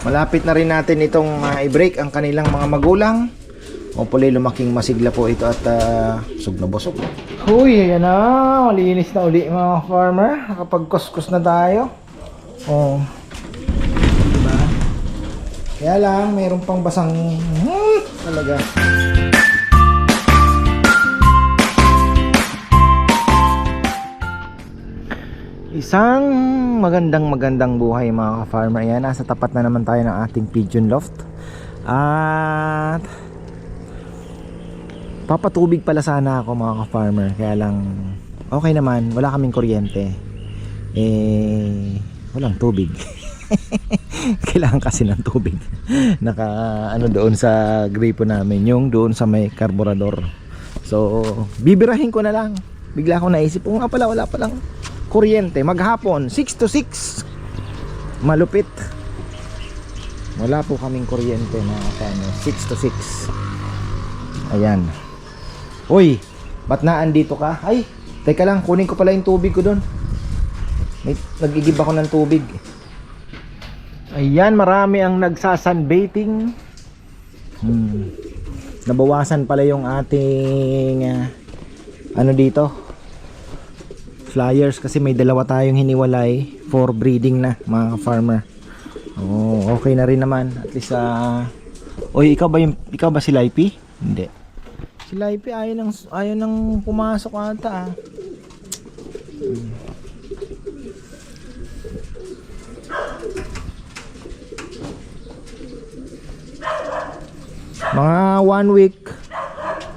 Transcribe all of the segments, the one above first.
Malapit na rin natin itong ah, i-break ang kanilang mga magulang. Hopefully lumaking masigla po ito at uh, sug na busog. Huy, ayan na. Malinis na uli mga farmer. Nakapag-kuskus na tayo. Oh. Diba? Kaya lang, mayroon pang basang... Hmm, talaga. Isang magandang magandang buhay mga ka-farmer. Ayan, nasa tapat na naman tayo ng ating pigeon loft. At papatubig pala sana ako mga ka-farmer. Kaya lang okay naman, wala kaming kuryente. Eh, walang tubig. Kailangan kasi ng tubig. Naka ano doon sa gripo namin, yung doon sa may karburador. So, bibirahin ko na lang. Bigla ako naisip, oh nga pala, wala palang kuryente. Maghapon, 6 to 6. Malupit. Wala po kaming kuryente mga kano. 6 to 6. Ayan. Uy, ba't na andito ka? Ay, teka lang, kunin ko pala yung tubig ko doon. Nagigib ako ng tubig. Ayan, marami ang nagsasunbathing. Hmm. Nabawasan pala yung ating ah, ano dito, flyers kasi may dalawa tayong hiniwalay for breeding na mga farmer. Oh, okay na rin naman. At least ah Oy, ikaw ba yung ikaw ba si Laipi? Hindi. Si Laipi ayaw nang ayaw nang pumasok ata ah. Hmm. Mga one week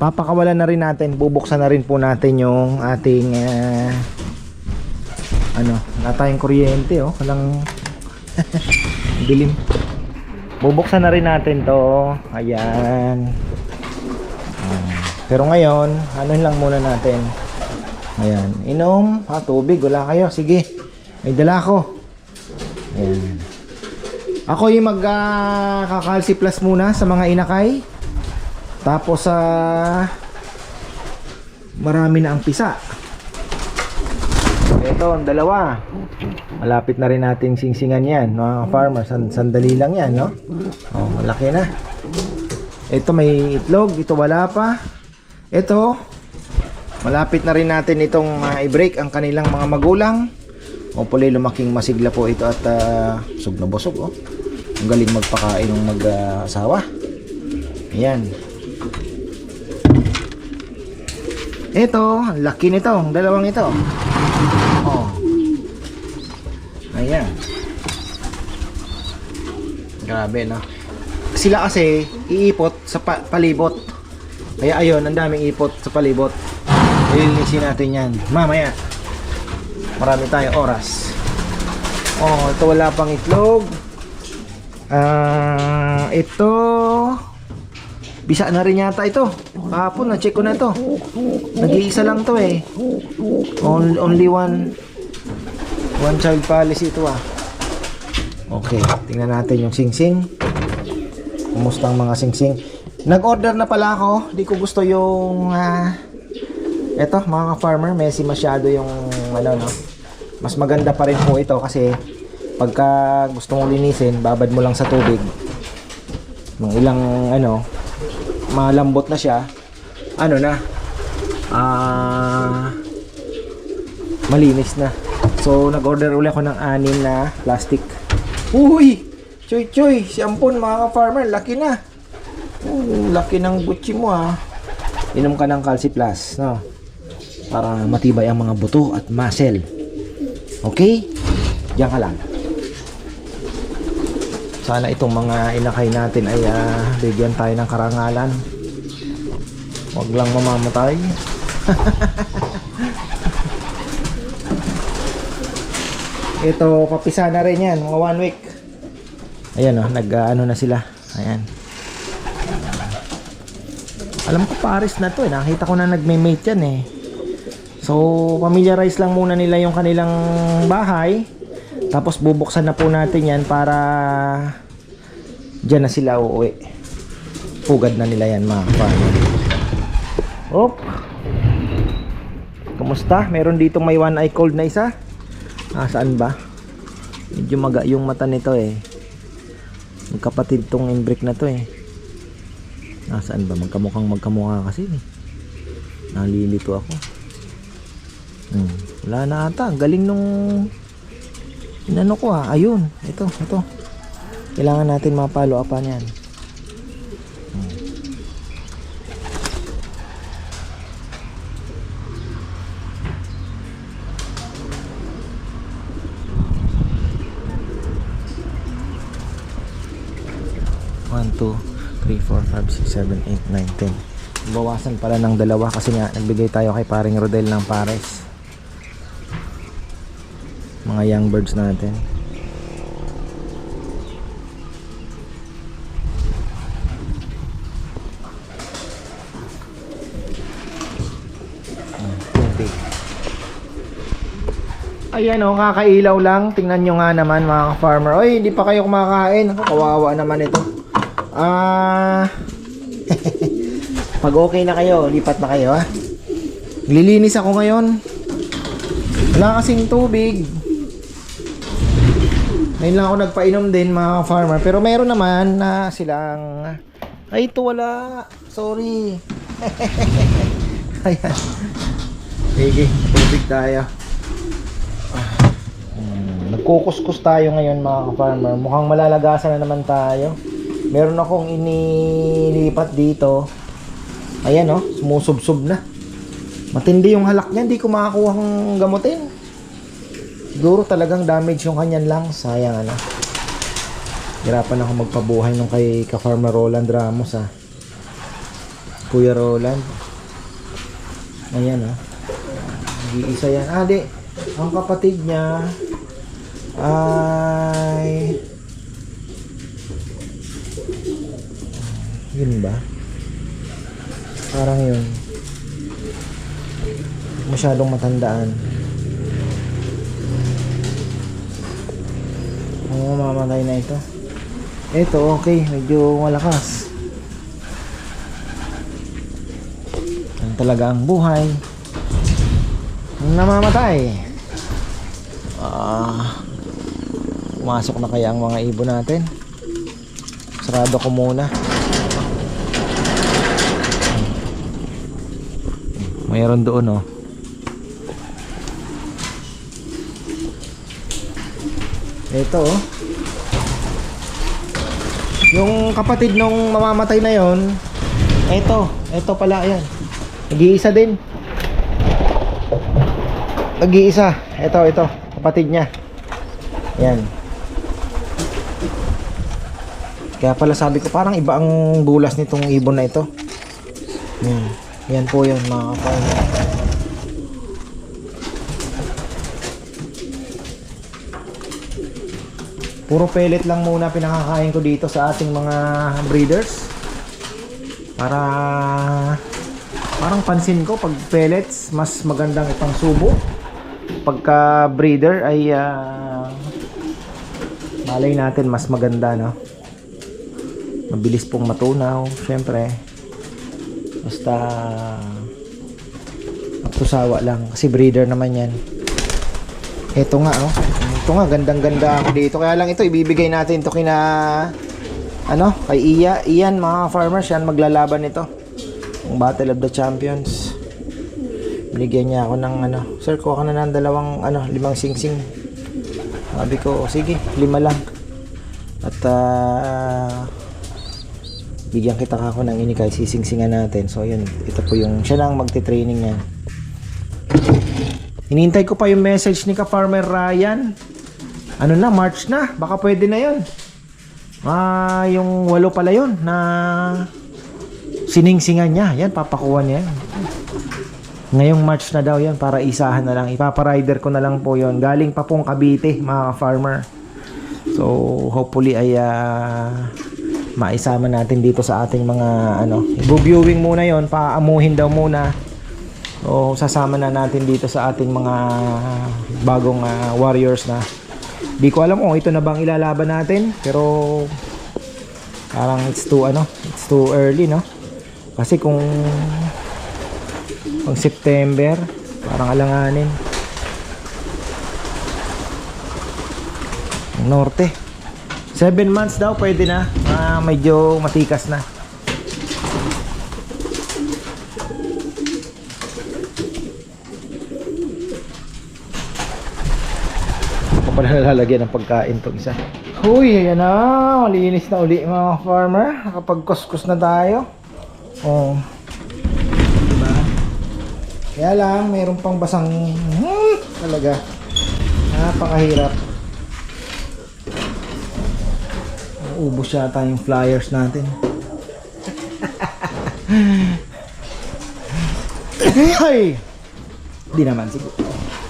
papakawalan na rin natin bubuksan na rin po natin yung ating ah, ano wala tayong kuryente oh. Walang dilim. Bubuksan na rin natin to ayan. Ah, pero ngayon ano lang muna natin. Ayan. Inom. Ha tubig. Wala kayo. Sige. May dala ko ayan. Ako yung mag uh, plus muna sa mga inakay. Tapos sa marami na ang pisa. Ito, ang dalawa. Malapit na rin nating singsingan yan, mga farmer. San sandali lang yan, no? Oh, malaki na. Ito may itlog, ito wala pa. Ito, malapit na rin natin itong uh, i-break ang kanilang mga magulang. Hopefully lumaking masigla po ito at uh, sug na busog, oh. Ang galing magpakain ng mag-asawa. Ayan. Ito, laki nito, ang dalawang ito. Oh. Ayan. Grabe, no? Sila kasi iipot sa pa- palibot. Kaya ayun, ang daming ipot sa palibot. Ilinisin natin yan. Mamaya. Marami tayong oras. Oh, ito wala pang itlog. Ah, ito Bisa na rin yata ito. Kahapon na-check ko na to. Nag-iisa lang to eh. Only, only one one child policy ito ah. Okay, tingnan natin yung singsing. Kumusta ang mga singsing? Nag-order na pala ako. Di ko gusto yung ah, eto mga farmer, messy masyado yung ano no. Mas maganda pa rin po ito kasi pagka gusto mong linisin, babad mo lang sa tubig. Mga ilang ano, malambot na siya ano na ah malinis na. So nag order uli ako ng anim na plastic. Uy! Choy choy! Si Ampon mga ka-farmer laki na. Uh, laki ng butchi mo ha inom ka ng Calci Plus no? para matibay ang mga buto at muscle. Okay? Diyan ka lang sana itong mga inakay natin ay uh, bigyan tayo ng karangalan. Huwag lang mamamatay. Ito, papisa na rin yan, mga one week. Ayan o, oh, nag uh, ano na sila. Ayan. Alam ko pares na to eh. Nakita ko na nagme-mate yan eh. So, familiarize lang muna nila yung kanilang bahay. Tapos bubuksan na po natin yan para Diyan na sila uuwi. Pugad na nila yan mga farmer. Op. Kumusta? Meron dito may one eye cold na isa. Ah, saan ba? Medyo maga yung mata nito eh. Magkapatid tong imbrick na to eh. Nasaan ba? Magkamukhang magkamukha kasi eh. Nalilito ako. Hmm. Wala na ata. Galing nung inano ko ah. Ayun. Ito. Ito. Kailangan natin mapalo upan yan. One, two, three, four, five, six, seven, eight, nine, ten. Bawasan pala ng dalawa kasi nga nagbigay tayo kay paring Rodel ng pares. Mga young birds natin. Ayan o, kakailaw lang. Tingnan nyo nga naman mga farmer. Oy, hindi pa kayo kumakain. Kawawa naman ito. Ah... Pag okay na kayo, lipat na kayo ha. Lilinis ako ngayon. Wala kasing tubig. Ngayon lang ako nagpainom din mga farmer. Pero meron naman na silang... Ay, ito wala. Sorry. Ayan. Sige, tubig tayo. Hmm, Nagkukuskus tayo ngayon mga farmer. Mukhang malalagasan na naman tayo. Meron akong inilipat dito. Ayan oh, sumusubsob na. Matindi yung halak niya, hindi ko makakuha ng gamutin. Siguro talagang damage yung kanyan lang. Sayang ano. Hirapan ako magpabuhay nung kay ka-farmer Roland Ramos ah. Kuya Roland. Ayan ah. Nag-iisa yan. Ah, di. Ang kapatid niya ay yun ba? Parang yun. Masyadong matandaan. Oo, mamatay na ito. Ito, okay. Medyo malakas. Yan talaga ang buhay. Namamatay. Ah, pumasok na kaya ang mga ibon natin. Sarado ko muna. Mayroon doon oh. Ito oh. Yung kapatid nung mamamatay na yon, ito, ito pala yan. Nag-iisa din. Nag-iisa. Ito, ito, kapatid niya. Yan. Kaya pala sabi ko parang iba ang bulas nitong ibon na ito. Yan. Yan po yun mga kaparmer. Puro pellet lang muna pinakakain ko dito sa ating mga breeders. Para parang pansin ko pag pellets mas magandang itang subo. Pagka breeder ay ah, malay natin mas maganda no. Mabilis pong matunaw, syempre. Basta Aptusawa lang kasi breeder naman yan. Ito nga oh. Ito nga gandang-ganda ako dito. Kaya lang ito ibibigay natin to kina ano, kay Iya, Iyan mga farmers yan maglalaban nito. Ang Battle of the Champions. Binigyan niya ako ng ano, sir kuha ka na ng dalawang ano, limang singsing. Sabi ko, sige, lima lang. At ah, bigyan kita ka ako ng inikay sisingsingan natin so yun ito po yung siya lang magte-training yan hinihintay ko pa yung message ni ka farmer Ryan ano na March na. Baka pwede na yun. Ah yung walo pala yun na siningsingan niya. Yan papakuha niya ngayong March na daw yan para isahan na lang. Ipaparider ko na lang po yon galing pa pong Cavite mga farmer. So hopefully ay ah, maisama natin dito sa ating mga ano, viewing muna yon paamuhin daw muna. O sasama na natin dito sa ating mga bagong ah, warriors na. Di ko alam kung ito na bang ilalaban natin, pero parang it's too ano, it's too early, no? Kasi kung pang September, parang alanganin. Norte. 7 months daw pwede na. Ah, medyo matikas na. Pala nalalagyan ng pagkain tong isa. Uy, ayan na. Malinis na uli mga farmer. Nakapag-kuskus na tayo. Oh. Diba? Kaya lang, mayroon pang basang hmm, talaga. Napakahirap. Ubus yata yung flyers natin. Ay! Di naman siguro.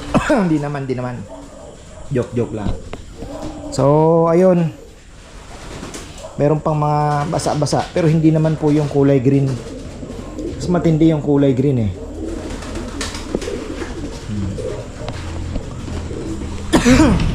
di naman, di naman. Joke, joke lang. So, ayun. Meron pang mga basa-basa. Pero hindi naman po yung kulay green. Mas matindi yung kulay green eh.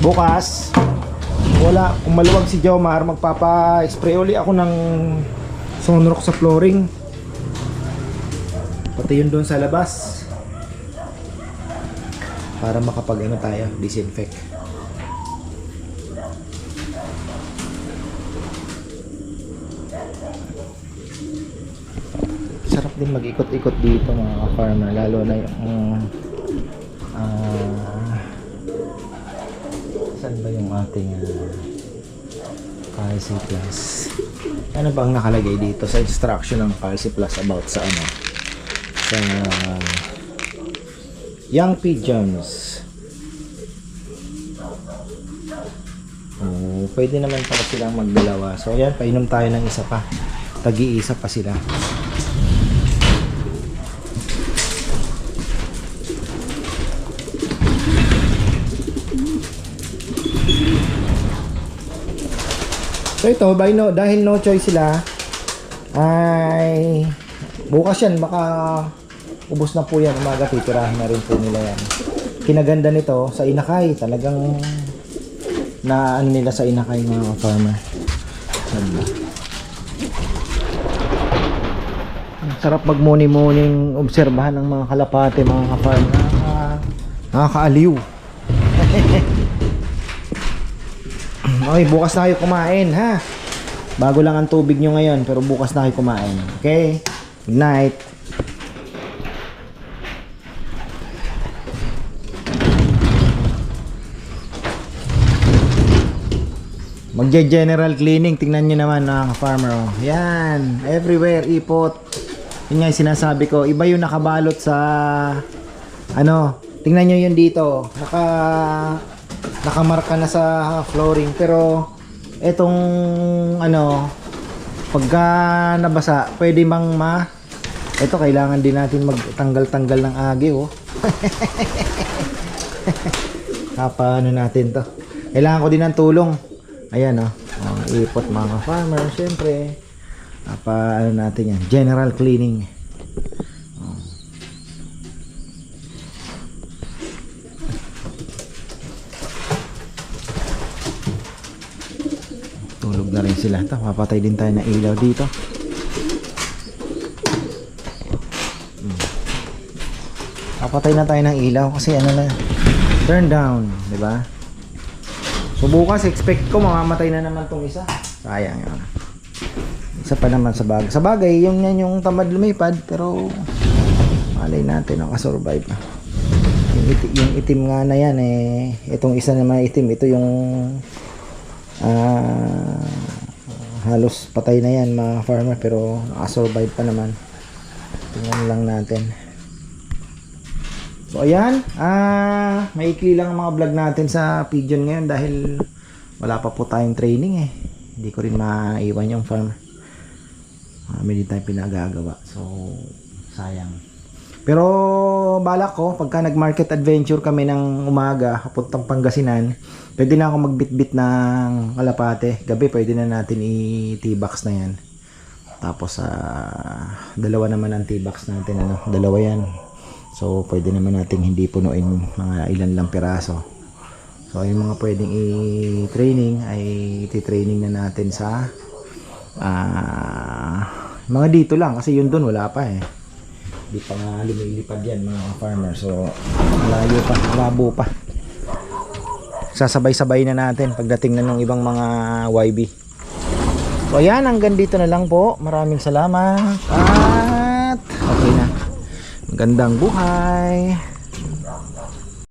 Bukas, wala, kung maluwag si Jomar, magpapa-spray uli ako ng sunrock sa flooring. Pati yun doon sa labas. Para makapag ano tayo, disinfect. Sarap din mag-ikot-ikot dito mga farmer lalo na yung ah saan ba yung ating uh, Calci Plus? Ano bang nakalagay dito sa instruction ng Calci Plus about sa ano? Sa Young Pigeons. Oh, pwede naman pala silang magdalawa. So ayan, painom tayo ng isa pa. Tagi-isa pa sila. So ito, by no, dahil no choice sila, ay bukas yan, baka ubos na po yan umaga, titirahin na rin po nila yan. Kinaganda nito sa inakay, talagang na ano nila sa inakay mga farmer. Sarap magmuni-muning obserbahan ng mga kalapate, mga ka-farmer. Nakaka, nakakaaliw. Okay, bukas na kayo kumain, ha? Bago lang ang tubig nyo ngayon, pero bukas na kayo kumain. Okay? Good night. Magje-general cleaning. Tingnan nyo naman mga farmer. Oh. Yan. Everywhere. Ipot. Yun nga yung sinasabi ko. Iba yung nakabalot sa... Ano. Tingnan nyo yun dito. Naka nakamarka na sa flooring pero etong ano pagka nabasa pwede mang ma ito kailangan din natin magtanggal-tanggal ng agi oh paano natin to kailangan ko din ng tulong ayan oh, oh ipot mga farmer syempre pa ano natin yan general cleaning Tulog na rin sila. Ta, papatay din tayo ng ilaw dito. Hmm. Papatay na tayo ng ilaw kasi ano na turn down, 'di ba? So bukas expect ko mamamatay na naman tong isa. Sayang 'yun. Isa pa naman sa bagay. Sa bagay, yung yan yung tamad lumipad pero malay natin nakasurvive na. Yung, iti- yung itim nga na yan eh itong isa naman itim ito yung Ah, halos patay na yan mga farmer pero nakasurvive pa naman tingnan lang natin so ayan ah maikli lang ang mga vlog natin sa pigeon ngayon dahil wala pa po tayong training eh hindi ko rin maiwan yung farmer marami din tayong pinagagawa so sayang pero balak ko, pagka nag-market adventure kami ng umaga, papuntang Pangasinan, pwede na ako magbitbit ng kalapate. Gabi, pwede na natin i-T-box na yan. Tapos, ah, dalawa naman ang T-box natin. Ano? Dalawa yan. So, pwede naman natin hindi punuin mga ilan lang piraso. So, yung mga pwedeng i-training ay iti-training na natin sa ah, mga dito lang. Kasi yun dun, wala pa eh. Di pa nga lumilipad yan mga farmer. So, malayo pa, malabo pa. pagsasabay-sabay na natin pagdating na ng ibang mga YB. So ayan, hanggang dito na lang po. Maraming salamat na. Magandang buhay.